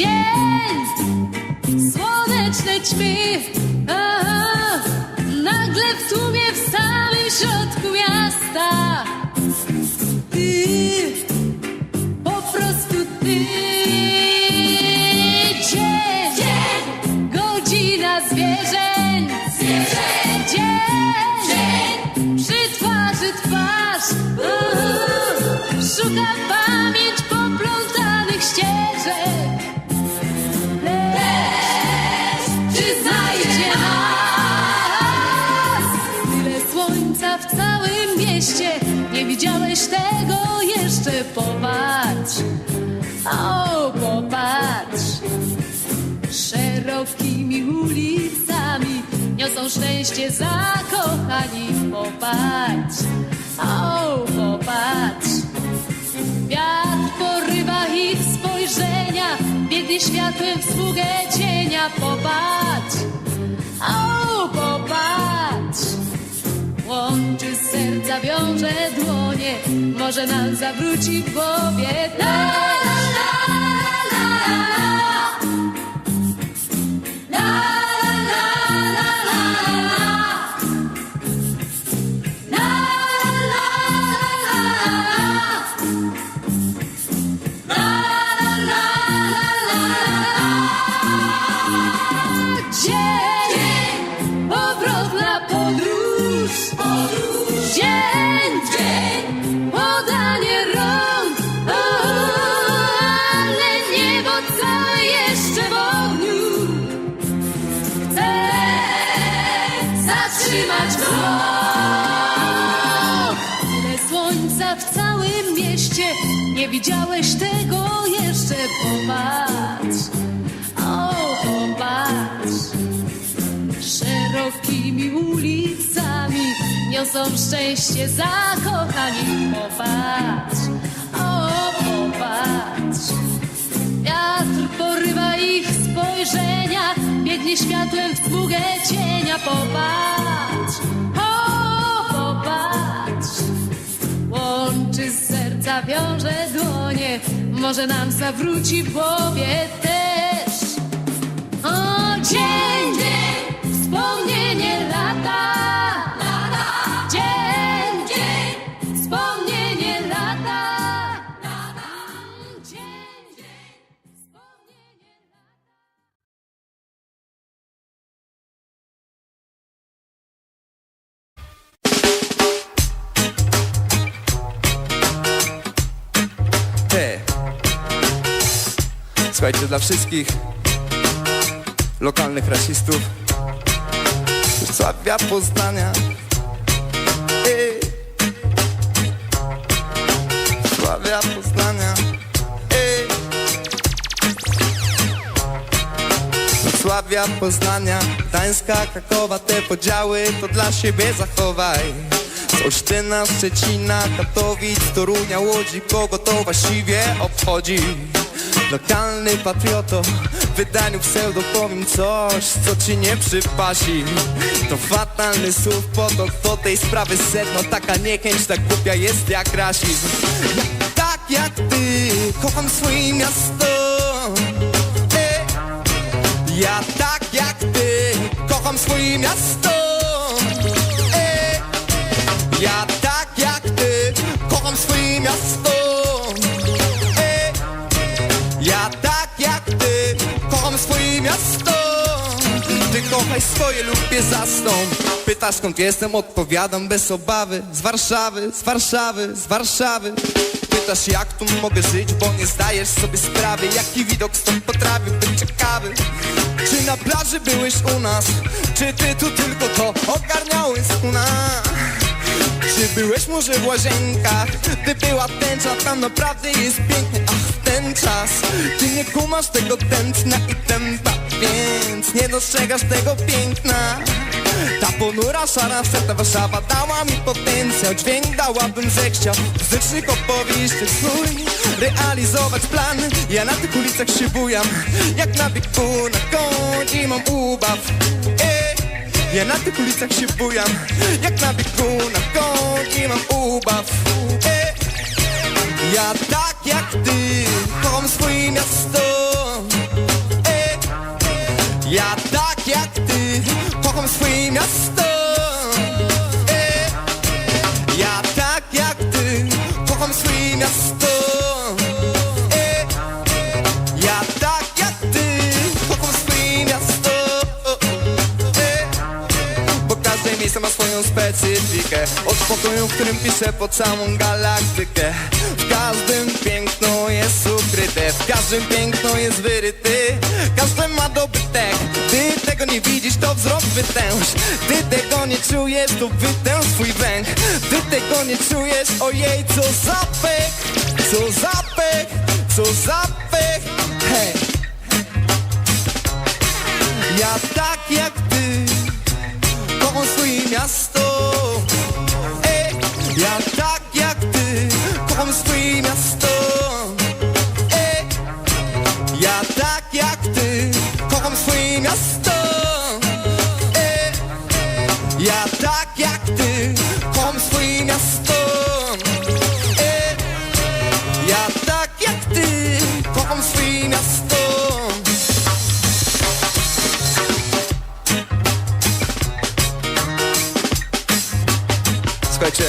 dzień, słoneczne ćmy. Nas? Tyle słońca w całym mieście, nie widziałeś tego jeszcze, popatrz. O, popatrz. Szerokimi ulicami niosą szczęście zakochani, popatrz. O, popatrz. Wiatr porywa ich spojrzenia, biegnie światłem w sługę cienia. Popatrz, o popatrz, łączy serca, wiąże dłonie, może nam zawróci w głowie też. La, la, la, zatrzymać. Tyle słońca w całym mieście, nie widziałeś tego jeszcze. Popatrz, o popatrz. Szerokimi ulicami niosą szczęście zakochani. Popatrz, biegnie światłem w sługę cienia. Popatrz, o popatrz. Łączy serca, wiąże dłonie, może nam zawróci w głowie też. O, dzień, dzień, wspomnienie lata. Słuchajcie, dla wszystkich lokalnych rasistów Wrocławia, Poznania Ej. Wrocławia, Poznania Ej. Wrocławia, Poznania, Gdańska, Krakowa Te podziały to dla siebie zachowaj Z Olsztyna, Szczecina, Katowic, Torunia, Łodzi Kogo to właściwie obchodzi? Lokalny patrioto, w wydaniu pseudo powiem coś, co ci nie przypasi To fatalny słów potok, do tej sprawy sedno Taka niechęć, tak głupia jest jak rasizm Ja tak jak ty, kocham swoje miasto Ej. Ja tak jak ty kocham swoje miasto Ej. Ja tak jak ty kocham swoje miasto Kochaj swoje lub je zastąp Pytasz skąd jestem, odpowiadam bez obawy Z Warszawy, z Warszawy, z Warszawy Pytasz jak tu mogę żyć, bo nie zdajesz sobie sprawy Jaki widok stąd potrafi być ciekawy Czy na plaży byłeś u nas? Czy ty tu tylko to ogarniałeś u nas? Czy byłeś może w łazienkach? Gdy była tęcza, tam naprawdę jest piękny Ach, ten czas Ty nie kumasz tego tętna i tempa Więc nie dostrzegasz tego piękna. Ta ponura, szara, wstępna Warszawa Dała mi potencjał, dźwięk dałabym zechciał Muzycznych opowieści swój Realizować plan. Ja na tych ulicach się bujam Jak na biegu na koń i mam ubaw. Ej. Ja na tych ulicach się bujam Jak na biegu na koń i mam ubaw. E, Ja tak jak ty kocham swoje miasto kocham swoje miasto. E, Ja tak jak ty, kocham swoje miasto. E, Ja tak jak ty, kocham swoje miasto. E, Bo każde miejsce ma swoją specyfikę. Od pokoju, w którym piszę po całą galaktykę. W każdym piękno jest ukryte, w każdym piękno jest wyryte. To wzrok wytęż. Ty tego nie czujesz, to wytęż swój węch. Ty tego nie czujesz, ojej, co za Co za co za Hej. Ja tak Słuchajcie.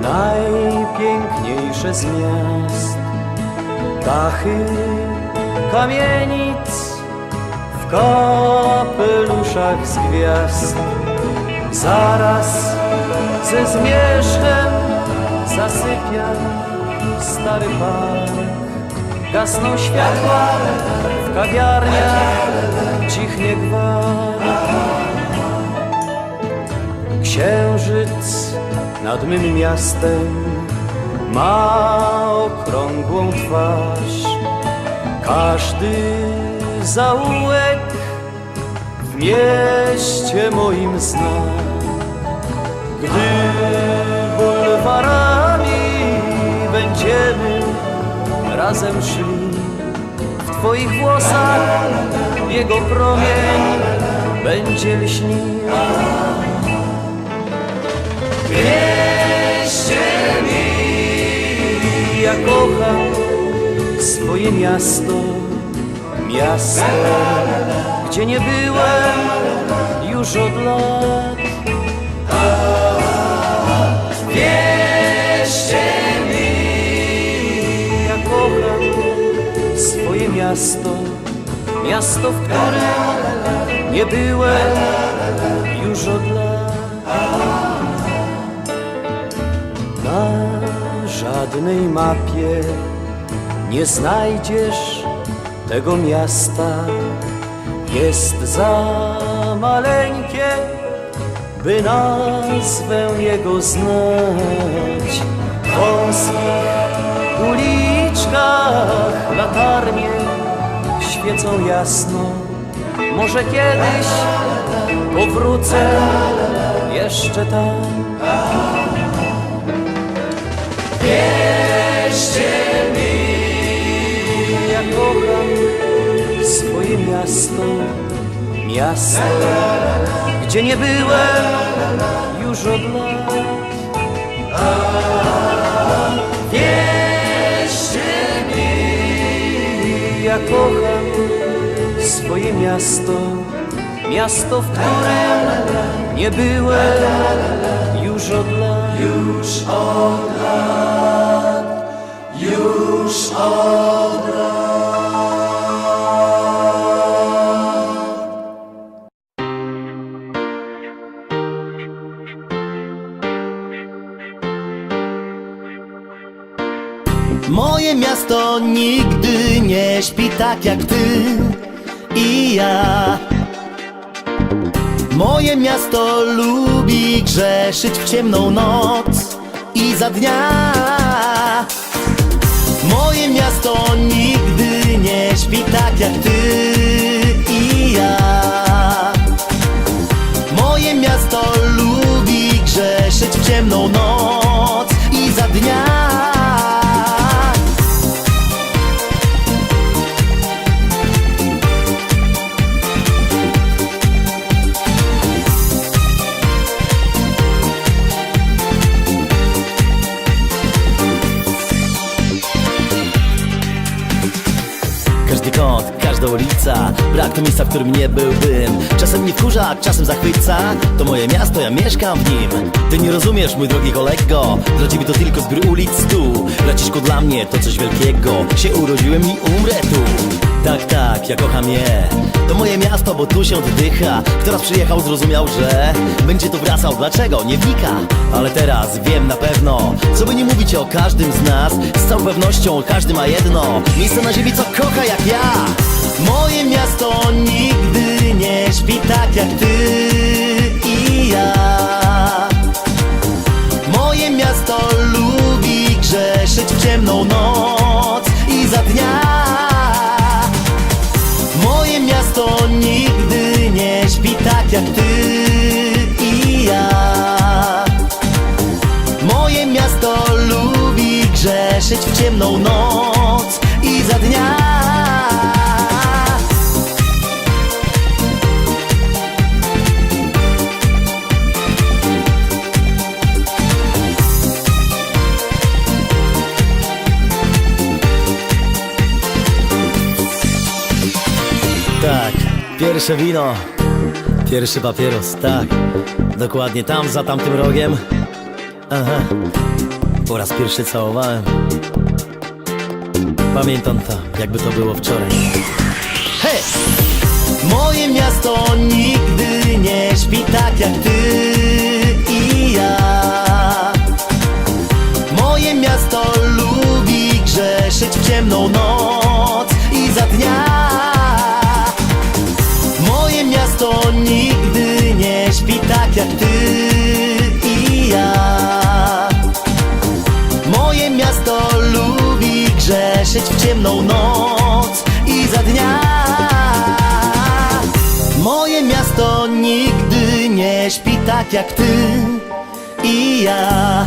Najpiękniejsze z miast, dachy kamienic w kapeluszach z gwiazd, zaraz ze zmierzchem zasypia stary park. Gasną światła w kawiarniach, cichnie gwar. Księżyc nad mym miastem ma okrągłą twarz. Każdy zaułek w mieście moim zna. Gdy bulwarami będziemy razem szli, w Twoich włosach jego promień będzie lśnił. Wierzcie mi, ja kocham swoje miasto, miasto, gdzie nie byłem już od lat. Wierzcie mi, ja kocham swoje miasto, miasto, w którym nie byłem już od lat. Na żadnej mapie nie znajdziesz tego miasta. Jest za maleńkie, by nazwę jego znać. W wąskich uliczkach latarnie świecą jasno. Może kiedyś powrócę jeszcze tam. Wierzcie mi, ja kocham swoje miasto, miasto, gdzie nie byłem już od lat. Wierzcie mi, ja kocham swoje miasto, miasto, w którym nie byłem już od lat. Już od lat, tak jak ty i ja. Moje miasto lubi grzeszyć w ciemną noc i za dnia. Moje miasto nigdy nie śpi tak jak ty i ja. Moje miasto lubi grzeszyć w ciemną noc którym nie byłbym. Czasem mnie wkurza, czasem zachwyca. To moje miasto, ja mieszkam w nim. Ty nie rozumiesz, mój drogi kolego. Dla ciebie to tylko zbiór ulic stu Braciszku, dla mnie to coś wielkiego. Się urodziłem i umrę tu. Tak, tak, ja kocham je. To moje miasto, bo tu się oddycha. Kto raz przyjechał, zrozumiał, że Będzie tu wracał, dlaczego? Nie wnika. Ale teraz wiem na pewno Co by nie mówić o każdym z nas. Z całą pewnością każdy ma jedno. Miejsce na ziemi, co kocha jak ja miasto nigdy nie śpi tak jak ty i ja. Moje miasto lubi grzeszyć w ciemną noc i za dnia. Moje miasto nigdy nie śpi tak jak ty i ja. Moje miasto lubi grzeszyć w ciemną noc pierwsze wino. Pierwszy papieros, tak. Dokładnie tam, za tamtym rogiem. Aha. Po raz pierwszy całowałem. Pamiętam to, jakby to było wczoraj. Hej! Moje miasto nigdy nie śpi tak jak ty i ja. Moje miasto lubi grzeszyć w ciemną noc ciemną noc i za dnia. Moje miasto nigdy nie śpi tak jak ty i ja